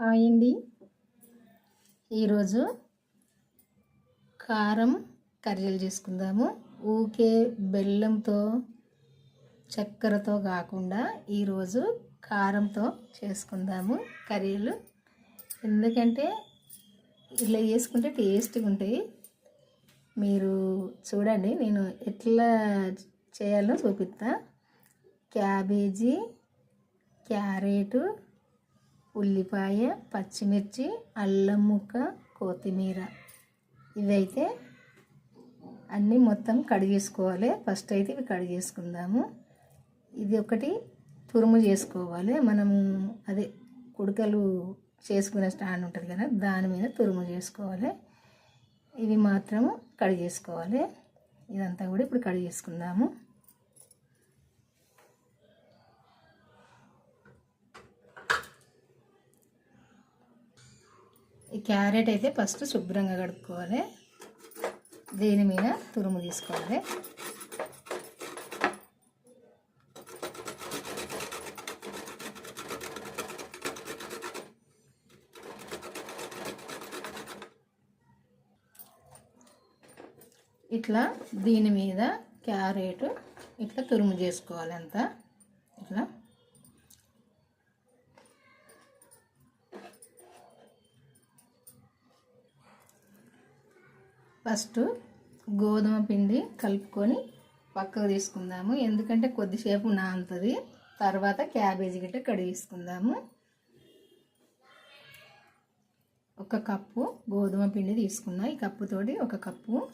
Hi అండి ఈరోజు కారం కర్రీలు చేసుకుందాము. ఊకే బెల్లంతో చక్కెరతో కాకుండా ఈరోజు కారంతో చేసుకుందాము కర్రీలు. ఎందుకంటే ఇలా చేసుకుంటే టేస్ట్గా ఉంటాయి. మీరు చూడండి నేను ఎట్లా చేయాలో చూపిస్తా. క్యాబేజీ క్యారెటు ఉల్లిపాయ పచ్చిమిర్చి అల్లం ముక్క కొత్తిమీర. ఇవైతే అన్నీ మొత్తం కడిగేసుకోవాలి ఫస్ట్ అయితే ఇవి కడిగేసుకుందాము ఇది ఒకటి తురుము చేసుకోవాలి. మనము అదే కుడకలు చేసుకునే స్టాండ్ ఉంటుంది కదా దాని మీద తురుము చేసుకోవాలి. ఇవి మాత్రము కడిగేసుకోవాలి ఇదంతా కూడా ఇప్పుడు కడిగేసుకుందాము ఈ క్యారెట్ అయితే ఫస్ట్ శుభ్రంగా కడుక్కోవాలి. దీని మీద? తురుము తీసుకోవాలి. ఇట్లా దీని మీద క్యారెట్ ఇట్లా తురుము చేసుకోవాలి అంతా. ఇట్లా. ఫస్ట్ గోధుమ పిండి కలుపుకొని పక్కకు తీసుకుందాము. ఎందుకంటే కొద్దిసేపు నానుతుంది. తర్వాత క్యాబేజీ గిట్ట కడిగేసుకుందాము. ఒక కప్పు గోధుమ పిండి తీసుకున్నా ఈ కప్పుతోటి ఒక కప్పు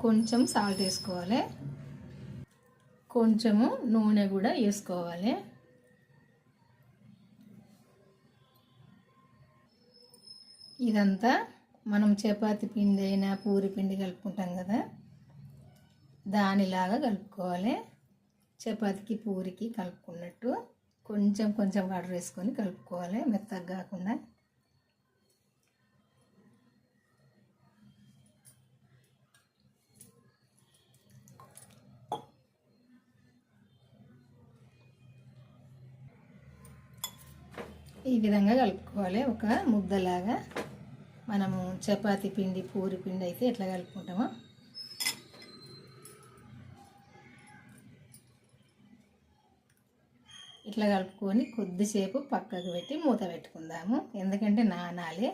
కొంచెం సాల్ట్ వేసుకోవాలి. కొంచెము నూనె కూడా వేసుకోవాలి. ఇదంతా మనం చపాతి పిండి అయినా పూరి పిండి కలుపుకుంటాం కదా దానిలాగా కలుపుకోవాలి. చపాతీకి పూరికి కలుపుకున్నట్టు కొంచెం కొంచెం వాటర్ వేసుకొని కలుపుకోవాలి మెత్తగా కాకుండా. ఈ విధంగా కలుపుకోవాలి ఒక ముద్దలాగా. మనము చపాతీ పిండి పూరి పిండి అయితే ఎట్లా కలుపుకుంటామో. ఇట్లా కలుపుకొని కొద్దిసేపు పక్కకు పెట్టి మూత పెట్టుకుందాము. ఎందుకంటే నానాలి.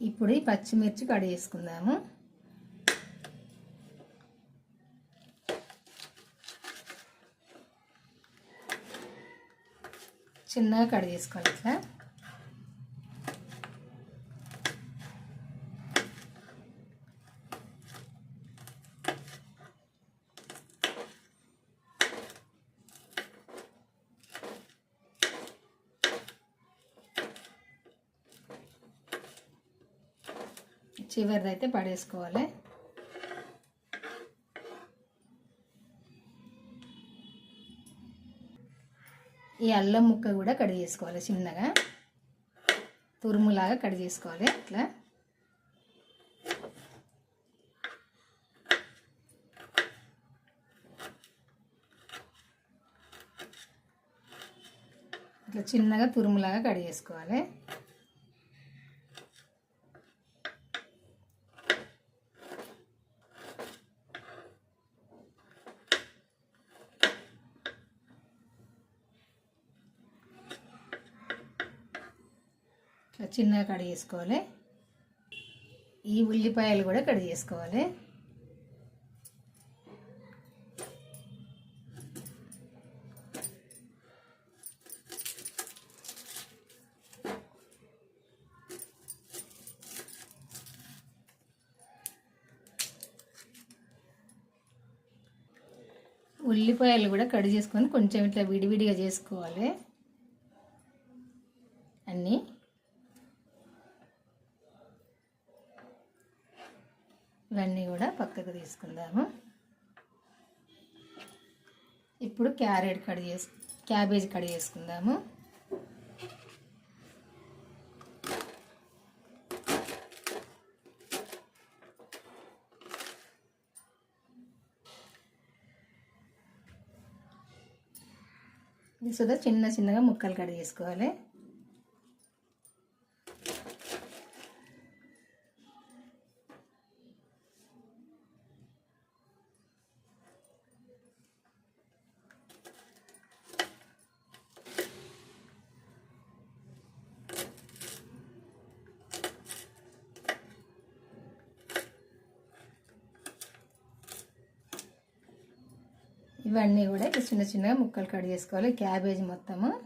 ఇప్పుడు ఈ పచ్చిమిర్చి కడిగేసుకుందాము. చిన్నగా కడిగేసుకోవాలి ఇట్లా చివరిది అయితే పడేసుకోవాలి. ఈ అల్లం ముక్క కూడా కట్ చేసుకోవాలి చిన్నగా. తురుములాగా కట్ చేసుకోవాలి ఇట్లా. ఇట్లా చిన్నగా తురుములాగా కట్ చేసుకోవాలి. చిన్నగా కట్ చేసుకోవాలి. ఈ ఉల్లిపాయలు కూడా కట్ చేసుకోవాలి. ఉల్లిపాయలు కూడా కట్ చేసుకొని కొంచెం ఇట్లా విడివిడిగా చేసుకోవాలి అన్నీ ఇవన్నీ తీసుకుందాము. ఇప్పుడు క్యారెట్ కట్ చేసు క్యాబేజ్ కడిగి చేసుకుందాము. ఇది సుధా చిన్న చిన్నగా ముక్కలు కడిగి చేసుకోవాలి ఇవన్నీ కూడా ఇట్లా చిన్న చిన్నగా ముక్కలు కట్ చేసుకోవాలి. క్యాబేజ్ మొత్తము.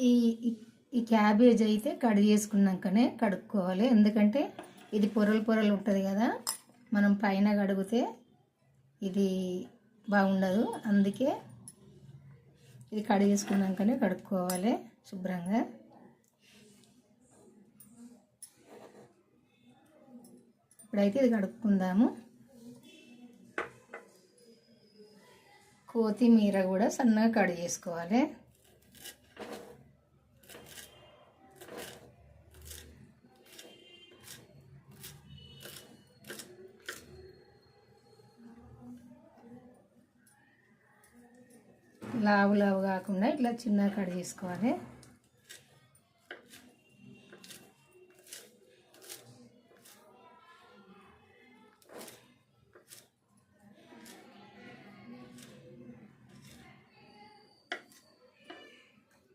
ఈ ఈ- క్యాబేజ్ అయితే కడిగి చేసుకున్నాకనే కడుక్కోవాలి. ఎందుకంటే ఇది పొరలు పొరలు ఉంటుంది కదా. మనం పైన కడిగితే ఇది బాగుండదు. అందుకే ఇది కడిగేసుకున్నాకనే కడుక్కోవాలి శుభ్రంగా. ఇప్పుడైతే ఇది కడుక్కుందాము. కొత్తిమీర కూడా సన్నగా కడిగి చేసుకోవాలి లావు లావు కాకుండా ఇట్లా చిన్నగా కట్ చేసుకోవాలి.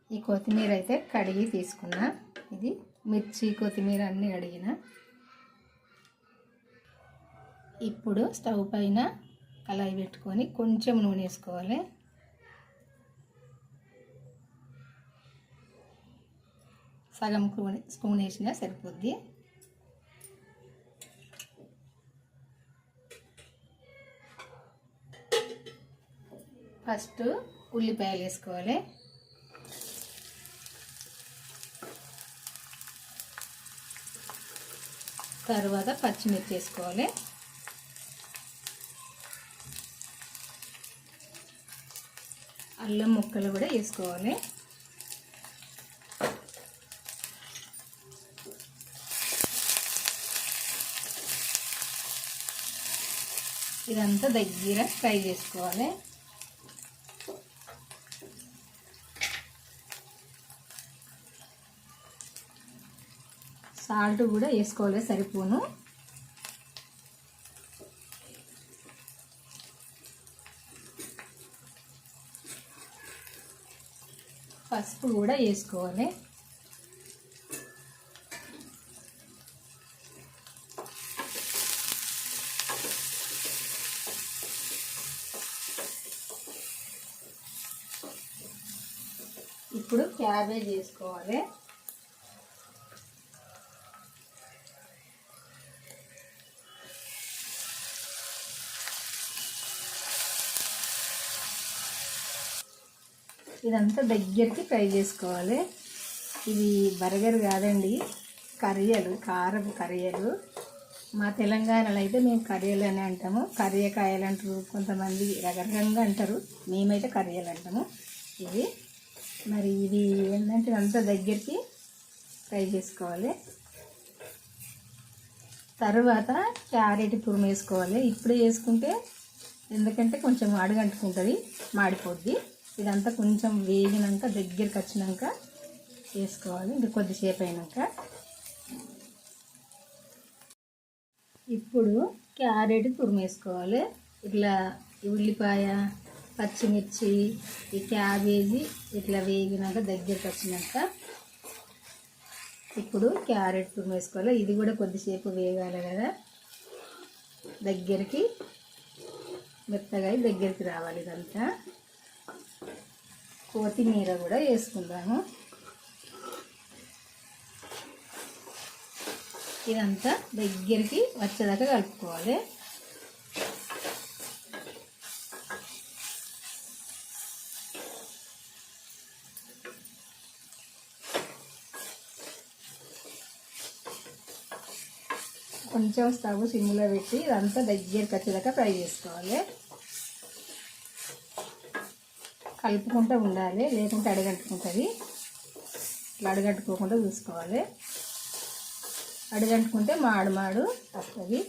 ఈ కొత్తిమీర అయితే కడిగి తీసుకున్నా. ఇది మిర్చి కొత్తిమీర అన్నీ కడిగిన. ఇప్పుడు స్టవ్ పైన కళాయి పెట్టుకొని కొంచెం నూనె వేసుకోవాలి. సగం స్పూన్ స్పూన్ వేసినా సరిపోద్ది. ఫస్ట్ ఉల్లిపాయలు వేసుకోవాలి. తర్వాత పచ్చిమిర్చి వేసుకోవాలి. అల్లం ముక్కలు కూడా వేసుకోవాలి. ఇదంతా దగ్గర ఫ్రై చేసుకోవాలి. సాల్ట్ కూడా వేసుకోవాలి సరిపోను. పసుపు కూడా వేసుకోవాలి ఇప్పుడు క్యాబేజ్ వేసుకోవాలి ఇదంతా దగ్గరికి ఫ్రై చేసుకోవాలి. ఇది బర్గర్ కాదండి కర్రీలు కారం కర్రీలు. మా తెలంగాణలో అయితే మేము కర్రీలు అని అంటాము. కర్రీకాయలు అంటారు కొంతమంది రకరకంగా అంటారు. మేమైతే కర్రీలు అంటాము. ఇవి మరి ఇది ఏంటంటే అంతా దగ్గరికి ఫ్రై చేసుకోవాలి. తర్వాత క్యారెట్ తురుము వేసుకోవాలి. ఇప్పుడే వేసుకుంటే ఎందుకంటే కొంచెం అడుగంటుకుంటుంది మాడిపోద్ది. ఇదంతా కొంచెం వేగినాక దగ్గరికి వచ్చినాక వేసుకోవాలి. ఇంకా కొద్దిసేపు అయినాక. ఇప్పుడు క్యారెట్ తురుము వేసుకోవాలి. ఇట్లా ఉల్లిపాయ పచ్చిమిర్చి ఈ క్యాబేజీ ఇట్లా వేగినాక దగ్గరికి వచ్చినాక ఇప్పుడు క్యారెట్ తురుము వేసుకోవాలి. ఇది కూడా కొద్దిసేపు వేగాలి కదా. దగ్గరికి మెత్తగా దగ్గరికి రావాలి ఇదంతా. కొత్తిమీర కూడా వేసుకుందాము. ఇదంతా దగ్గరికి వచ్చేదాకా కలుపుకోవాలి. కొంచెం స్టవ్ సిమ్లో పెట్టి ఇదంతా దగ్గరికి వచ్చేదాకా ఫ్రై చేసుకోవాలి. కలుపుకుంటూ ఉండాలి లేకుంటే అడగంటుకుంటుంది. ఇట్లా అడగంటుకోకుండా చూసుకోవాలి. అడగంటుకుంటే మాడు మాడు వస్తుంది.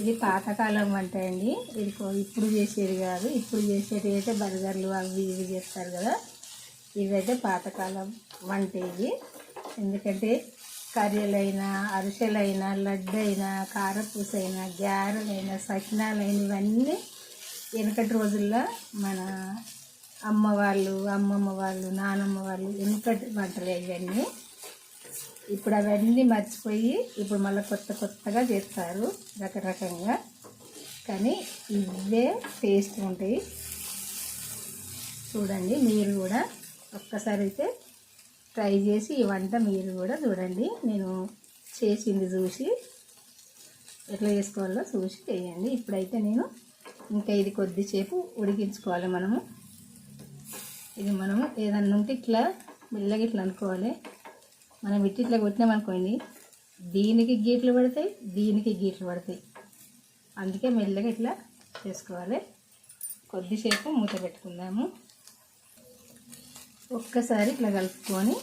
ఇది పాతకాలం వంట అండి. ఇది ఇప్పుడు చేసేది కాదు. ఇప్పుడు చేసేది అయితే బర్గర్లు అవి ఇవి చేస్తారు కదా. ఇవైతే పాతకాలం వంట ఇది. ఎందుకంటే కర్రీలైనా అరిసెలైనా లడ్డు అయినా కారపూస అయినా గ్యారెలైనా ఇవన్నీ వెనకటి రోజుల్లో మన అమ్మ వాళ్ళు అమ్మమ్మ వాళ్ళు నానమ్మ వాళ్ళు వెనుకటి వంటలే ఇవన్నీ. ఇప్పుడు అవన్నీ మర్చిపోయి ఇప్పుడు మళ్ళీ కొత్త కొత్తగా చేస్తారు రకరకంగా. కానీ ఇవే టేస్ట్ ఉంటాయి. చూడండి మీరు కూడా ఒక్కసారి అయితే ట్రై చేసి ఈ వంట మీరు కూడా చూడండి. నేను చేసింది చూసి ఎట్లా చేసుకోవాలో చూసి చేయండి. ఇప్పుడైతే నేను ఇంకా ఇది కొద్దిసేపు ఉడికించుకోవాలి మనము. ఇది మనము ఏదన్నా ఉంటే ఇట్లా మెల్లగా ఇట్లా అనుకోవాలి. మనం ఇట్టి ఇట్లా కొట్టినామనుకోండి దీనికి గీట్లు పడతాయి దీనికి గీట్లు పడతాయి. అందుకే మెల్లగా ఇట్లా చేసుకోవాలి. కొద్దిసేపు మూత పెట్టుకుందాము. ఒక్కసారి ఇట్లా కలుపుకొని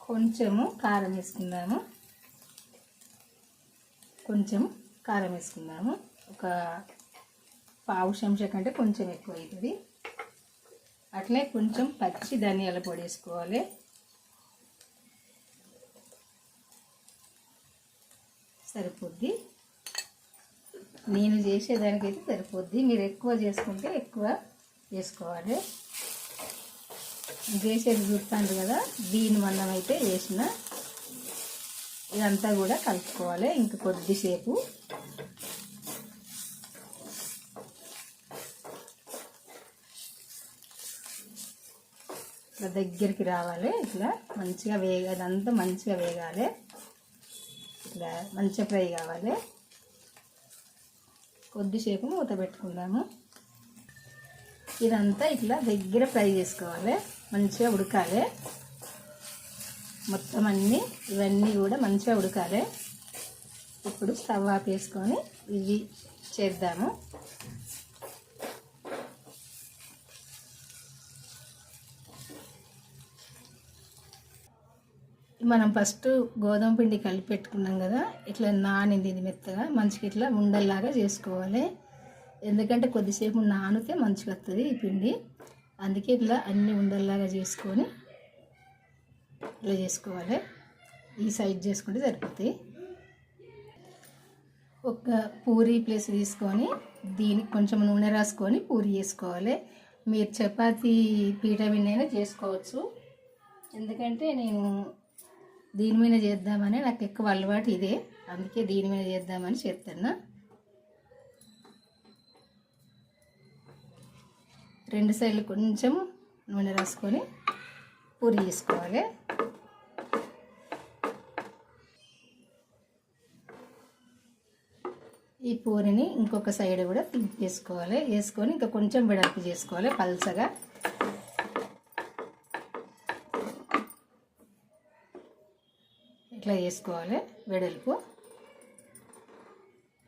కొంచెము కారం వేసుకుందాము. కొంచెం కారం వేసుకుందాము. ఒక పావు చెంచా కంటే కొంచెం ఎక్కువ అవుతుంది. అట్లే కొంచెం పచ్చి ధనియాల పొడి వేసుకోవాలి. సరిపోద్ది. నేను చేసేదానికైతే సరిపోద్ది. మీరు ఎక్కువ చేసుకుంటే ఎక్కువ వేసుకోవాలి. చేసేది చూస్తాను కదా దీని మందం అయితే వేసిన ఇదంతా కూడా కలుపుకోవాలి ఇంక కొద్దిసేపు. ఇట్లా దగ్గరికి రావాలి ఇట్లా మంచిగా వేగ అదంతా మంచిగా వేగాలి. ఇట్లా మంచిగా ఫ్రై కావాలి. కొద్దిసేపు మూత పెట్టుకుందాము. ఇదంతా ఇట్లా దగ్గర ఫ్రై చేసుకోవాలి. మంచిగా ఉడకాలి. మొత్తం అన్నీ ఇవన్నీ కూడా మంచిగా ఉడకాలి. ఇప్పుడు స్టవ్ ఆఫ్ వేసుకొని ఇవి చేద్దాము. మనం ఫస్ట్ గోధుమ పిండి కలిపి పెట్టుకున్నాం కదా ఇట్లా నానింది ఇది మెత్తగా మంచిగా ఇట్లా ఉండల్లాగా చేసుకోవాలి. ఎందుకంటే కొద్దిసేపు నానితే మంచిగా వస్తుంది ఈ పిండి. అందుకే ఇట్లా అన్ని ఉండల్లాగా చేసుకొని ఇట్లా చేసుకోవాలి. ఈ సైడ్ చేసుకుంటే సరిపోతాయి ఒక పూరి ప్లేస్ తీసుకొని దీనికి కొంచెం నూనె రాసుకొని పూరి చేసుకోవాలి. మీరు చపాతీ పీట అయినా చేసుకోవచ్చు. ఎందుకంటే నేను దీని మీద చేద్దామని నాకు ఎక్కువ అలవాటు ఇదే. అందుకే దీని మీద చేద్దామని చేస్తున్నా రెండు సైడ్లు కొంచెం నూనె రాసుకొని పూరి చేసుకోవాలి. ఈ పూరిని ఇంకొక సైడ్ కూడా చేసుకోవాలి. వేసుకొని ఇంకా కొంచెం వెడల్పు చేసుకోవాలి పల్చగా. ఇట్లా చేసుకోవాలి వెడల్పు.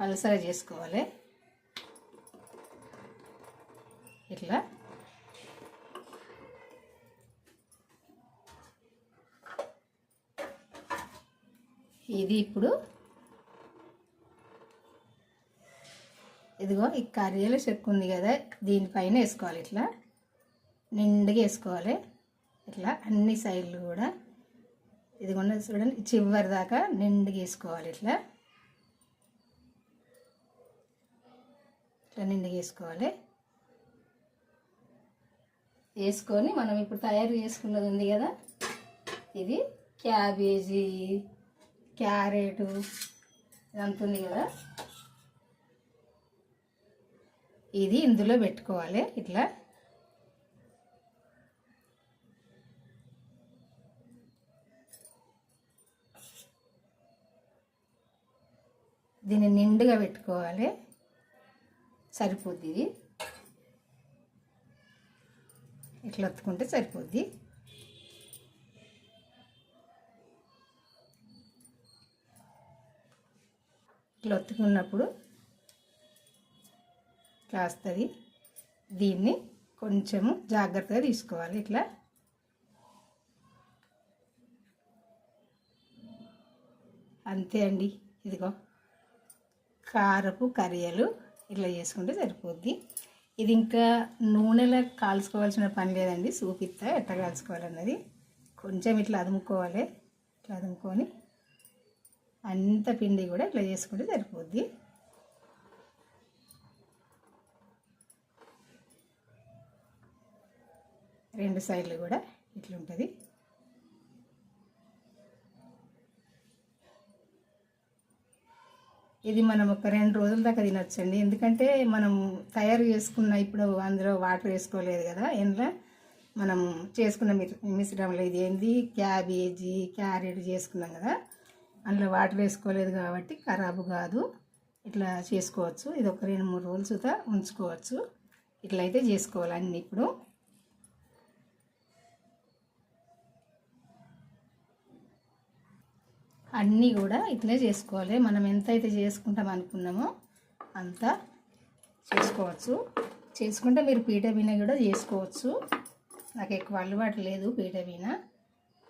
అలసర చేసుకోవాలి. ఇట్లా. ఇది ఇప్పుడు ఇదిగో ఈ కర్రీలో చెక్కు ఉంది కదా దీనిపైన వేసుకోవాలి ఇట్లా. నిండుగా వేసుకోవాలి. ఇట్లా అన్ని సైడ్లు కూడా. ఇదిగోండి చూడండి చివరి దాకా నిండుగా వేసుకోవాలి ఇట్లా. ఇట్లా నిండుగా వేసుకోవాలి. వేసుకొని మనం ఇప్పుడు తయారు చేసుకున్నది ఉంది కదా ఇది క్యాబేజీ క్యారెటు ఇదంతా ఉంది కదా. ఇది ఇందులో పెట్టుకోవాలి ఇట్లా. దీన్ని నిండుగా పెట్టుకోవాలి. సరిపోద్ది ఇది. ఇట్లా ఒత్తుకుంటే సరిపోద్ది. ఇట్లా ఒత్తుకున్నప్పుడు కాస్తుంది. దీన్ని కొంచెము జాగ్రత్తగా తీసుకోవాలి ఇట్లా. అంతే అండి. ఇదిగో. కారపు కరియలు ఇట్లా చేసుకుంటే సరిపోద్ది. ఇది ఇంకా నూనెలో కాల్చుకోవాల్సిన పని లేదండి. చూపిస్తా ఎట్లా కాల్చుకోవాలన్నది. కొంచెం ఇట్లా అదుముకోవాలి. ఇట్లా అదుముకొని అంత పిండి కూడా ఇట్లా చేసుకుంటే సరిపోద్ది. రెండు సైడ్లు కూడా ఇట్లుంటుంది. ఇది మనం ఒక రెండు రోజుల దాకా తినొచ్చండి. ఎందుకంటే మనం తయారు చేసుకున్న ఇప్పుడు అందులో వాటర్ వేసుకోలేదు కదా ఎందులో మనం చేసుకున్న మిశ్రమంలో ఇది ఏంది? క్యాబేజీ క్యారెట్ చేసుకున్నాం కదా అందులో వాటర్ వేసుకోలేదు కాబట్టి ఖరాబు కాదు. ఇట్లా చేసుకోవచ్చు. ఇది ఒక రెండు మూడు రోజులు సుతా ఉంచుకోవచ్చు. ఇట్లా అయితే చేసుకోవాలి అన్నీ ఇప్పుడు. అన్నీ కూడా ఇట్లే చేసుకోవాలి. మనం ఎంత అయితే చేసుకుంటాం అనుకున్నామో అంత చేసుకోవచ్చు. చేసుకుంటే మీరు పీట కూడా చేసుకోవచ్చు. నాకు ఎక్కువ అలవాటు లేదు పీట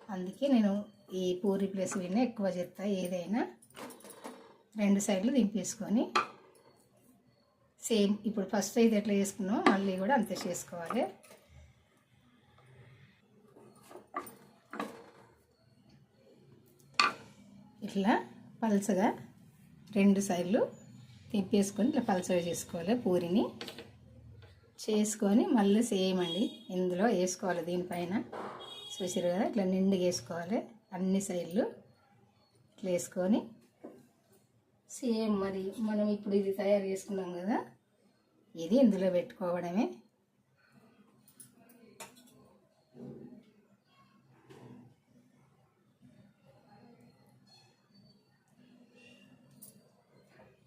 అందుకే నేను ఈ పూరి ప్లస్ విన ఎక్కువ చెప్తా ఏదైనా రెండు సైడ్లు దింపేసుకొని సేమ్ ఇప్పుడు ఫస్ట్ అయితే ఎట్లా చేసుకున్నామో మళ్ళీ కూడా అంతే చేసుకోవాలి. ఇట్లా పల్చగా రెండు సైడ్లు తిప్పేసుకొని ఇట్లా పల్చగా చేసుకోవాలి పూరిని. చేసుకొని మళ్ళీ సేమ్ అండి. ఇందులో వేసుకోవాలి దీనిపైన. చూసారు కదా ఇట్లా నిండుగా వేసుకోవాలి. అన్ని సైడ్లు ఇట్లా వేసుకొని సేమ్ మరి మనం ఇప్పుడు ఇది తయారు చేసుకున్నాం కదా ఇది ఇందులో పెట్టుకోవడమే.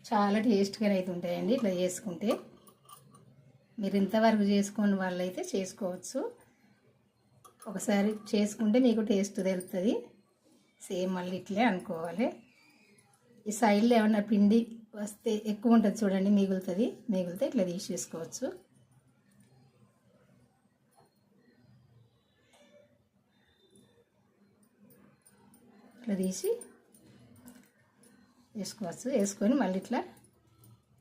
చాలా టేస్ట్గా అయితే ఉంటాయండి ఇట్లా చేసుకుంటే. మీరు ఇంతవరకు చేసుకుని వాళ్ళైతే చేసుకోవచ్చు. ఒకసారి చేసుకుంటే మీకు టేస్ట్ తెలుస్తుంది సేమ్ మళ్ళీ ఇట్లే అనుకోవాలి. ఈ సైడ్లో ఏమన్నా పిండి వస్తే ఎక్కువ ఉంటుంది చూడండి మిగులుతుంది. మిగులితే ఇట్లా తీసేసుకోవచ్చు. ఇట్లా తీసి వేసుకోవచ్చు వేసుకొని మళ్ళీ ఇట్లా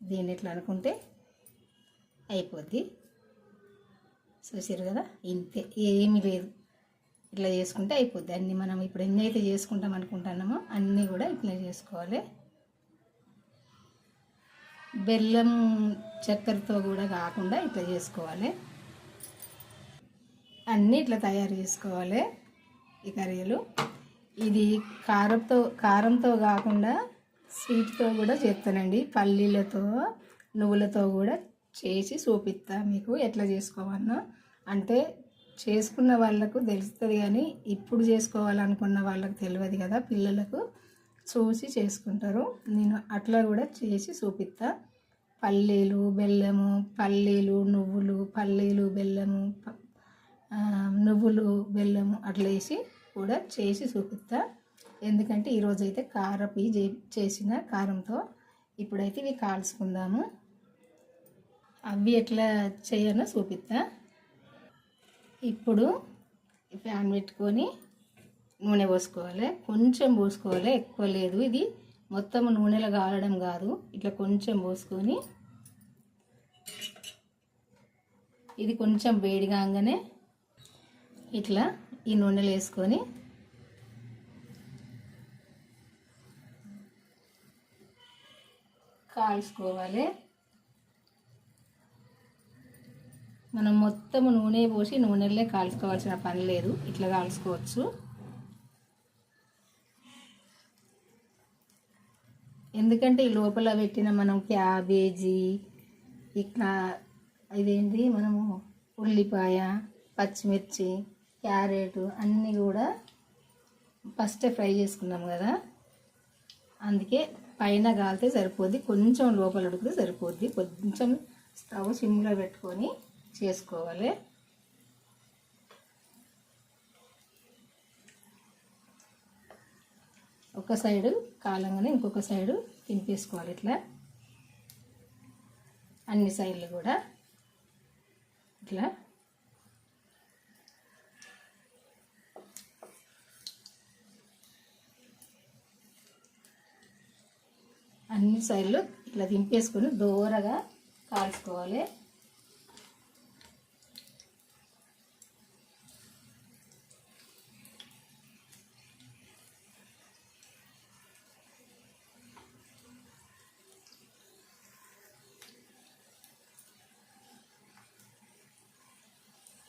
దీన్ని ఇట్లా అనుకుంటే అయిపోద్ది. చూసారు కదా? ఇంతే ఏమీ లేదు. ఇట్లా చేసుకుంటే అయిపోద్ది. అన్నీ మనం ఇప్పుడు ఎన్ని అయితే చేసుకుంటాం అనుకుంటున్నామో అన్నీ కూడా ఇట్లా చేసుకోవాలి. బెల్లం చక్కెరతో కూడా కాకుండా ఇట్లా చేసుకోవాలి. అన్నీ ఇట్లా తయారు చేసుకోవాలి ఈ కర్రీలు. ఇది కారంతో కారంతో కాకుండా స్వీట్తో కూడా చేస్తానండి. పల్లీలతో నువ్వులతో కూడా చేసి చూపిస్తా మీకు ఎట్లా చేసుకోవాలనో అంటే చేసుకున్న వాళ్ళకు తెలుస్తుంది కానీ ఇప్పుడు చేసుకోవాలనుకున్న వాళ్ళకు తెలియదు కదా పిల్లలకు. చూసి చేసుకుంటారు. నేను అట్లా కూడా చేసి చూపిస్తా. పల్లీలు బెల్లము పల్లీలు నువ్వులు పల్లీలు బెల్లము నువ్వులు బెల్లము అట్లా వేసి కూడా చేసి చూపిస్తా. ఎందుకంటే ఈరోజు అయితే కారపు చేసిన కారంతో ఇప్పుడైతే ఇవి కాల్చుకుందాము. అవి ఎట్లా చేయనో చూపిస్తా. ఇప్పుడు ప్యాన్ పెట్టుకొని నూనె పోసుకోవాలి. కొంచెం పోసుకోవాలి. ఎక్కువ లేదు. ఇది మొత్తం నూనెలో కాలడం కాదు. ఇట్లా కొంచెం పోసుకొని ఇది కొంచెం వేడి కాగానే ఇట్లా ఈ నూనెలు వేసుకొని కాల్చుకోవాలి. మనం మొత్తం నూనె పోసి నూనెలే కాల్చుకోవాల్సిన పని లేదు. ఇట్లా కాల్చుకోవచ్చు. ఎందుకంటే ఈ లోపల పెట్టిన మనం క్యాబేజీ ఇట్లా ఇదేంటి మనము ఉల్లిపాయ పచ్చిమిర్చి క్యారెట్ అన్నీ కూడా ఫస్ట్ ఫ్రై చేసుకున్నాం కదా. అందుకే పైన కాలితే సరిపోద్ది కొంచెం లోపల ఉడికితే సరిపోద్ది. కొంచెం స్టవ్ సిమ్లో పెట్టుకొని చేసుకోవాలి. ఒక సైడు కాలంగానే ఇంకొక సైడు తింపేసుకోవాలి ఇట్లా. అన్ని సైడ్లు కూడా ఇట్లా. అన్ని సైడ్లు ఇట్లా దింపేసుకొని దూరగా కాల్చుకోవాలి.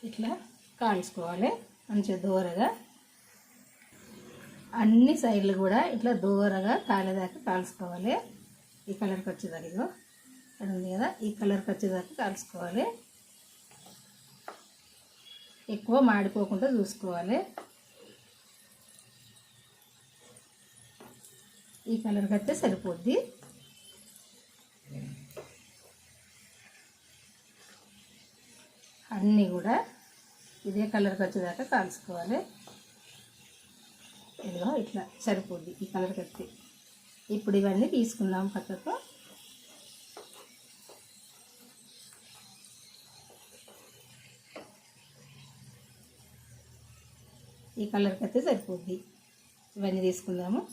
ఇట్లా కాల్చుకోవాలి. మంచిగా దూరగా అన్ని సైడ్లు కూడా ఇట్లా దూరగా కాలేదాకా కాల్చుకోవాలి. ఈ కలర్కి వచ్చేదాకా ఇదిగో ఇక్కడ ఉంది కదా ఈ కలర్కి వచ్చేదాకా కాల్చుకోవాలి. ఎక్కువ మాడిపోకుండా చూసుకోవాలి. ఈ కలర్కి వస్తే సరిపోద్ది. అన్నీ కూడా ఇదే కలర్కి వచ్చేదాకా కాల్చుకోవాలి. ఇదిగో ఇట్లా సరిపోద్ది ఈ కలర్ కత్తి. ఇప్పుడు ఇవన్నీ తీసుకుందాం పక్కకు. ఈ కలర్ కత్తి సరిపోద్ది. ఇవన్నీ తీసుకుందాము.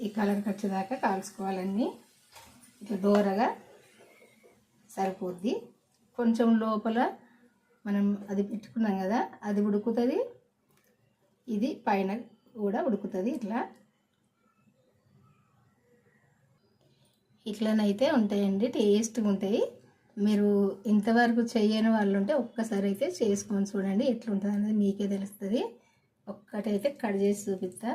ఈ కలర్ వచ్చేదాకా కాల్చుకోవాలన్నీ. ఇట్లా దూరగా సరిపోద్ది. కొంచెం లోపల మనం అది పెట్టుకున్నాం కదా అది ఉడుకుతుంది. ఇది పైన కూడా ఉడుకుతుంది ఇట్లా. ఇట్లనైతే ఉంటాయండి టేస్ట్గా ఉంటాయి. మీరు ఇంతవరకు చేయని వాళ్ళు ఉంటే ఒక్కసారి అయితే చేసుకొని చూడండి ఎట్లుంటుంది అనేది మీకే తెలుస్తుంది. ఒక్కటైతే కట్ చేసి చూపిస్తా.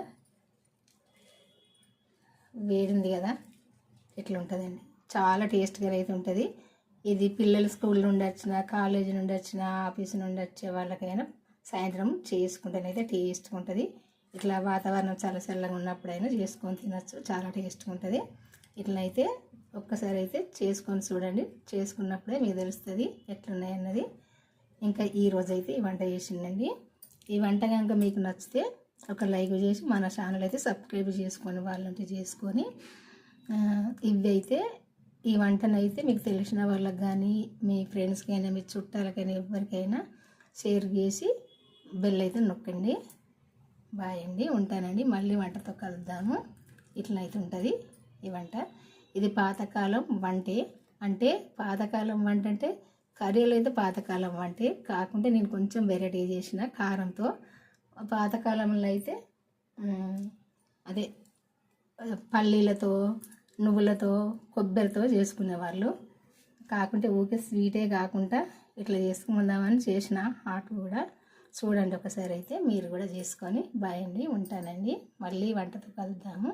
వేడింది కదా ఎట్లుంటుందండి చాలా టేస్ట్గా అయితే ఉంటుంది. ఇది పిల్లలు స్కూల్ నుండి వచ్చిన కాలేజీ నుండి వచ్చిన ఆఫీస్ నుండి వచ్చే వాళ్ళకైనా సాయంత్రం చేసుకుంటేనైతే టేస్ట్గా ఉంటుంది. ఇట్లా వాతావరణం చాలా చల్లగా ఉన్నప్పుడైనా చేసుకొని తినచ్చు. చాలా టేస్ట్గా ఉంటుంది. ఇట్లయితే ఒక్కసారి అయితే చేసుకొని చూడండి. చేసుకున్నప్పుడే మీకు తెలుస్తుంది ఎట్లున్నాయి అన్నది. ఇంకా ఈ అయితే ఈ వంట చేసిండండి. ఈ వంట కనుక మీకు నచ్చితే ఒక లైక్ చేసి మన ఛానల్ అయితే సబ్స్క్రైబ్ చేసుకొని వాళ్ళంటే చేసుకొని ఇవి అయితే ఈ వంటనైతే మీకు తెలిసిన వాళ్ళకి కానీ మీ ఫ్రెండ్స్కైనా మీ చుట్టాలకైనా ఎవరికైనా షేర్ చేసి బెల్ అయితే నొక్కండి. బాయ్ అండి ఉంటానండి. మళ్ళీ వంటతో కలుద్దాము. ఇట్లా అయితే ఉంటుంది ఈ వంట. ఇది పాతకాలం వంటే. అంటే పాతకాలం వంట అంటే కర్రీలు అయితే పాతకాలం వంటే. కాకుంటే నేను కొంచెం వెరైటీ చేసిన కారంతో. పాతకాలంలో అయితే అదే పల్లీలతో నువ్వులతో కొబ్బరితో చేసుకునేవాళ్ళు. కాకుంటే ఊకే స్వీటే కాకుండా ఇట్లా చేసుకుందామని చేసిన హాట్ కూడా. చూడండి ఒకసారి అయితే మీరు కూడా చేసుకొని బాయ్ అండి ఉంటానండి. మళ్ళీ వంటతో కలుద్దాము.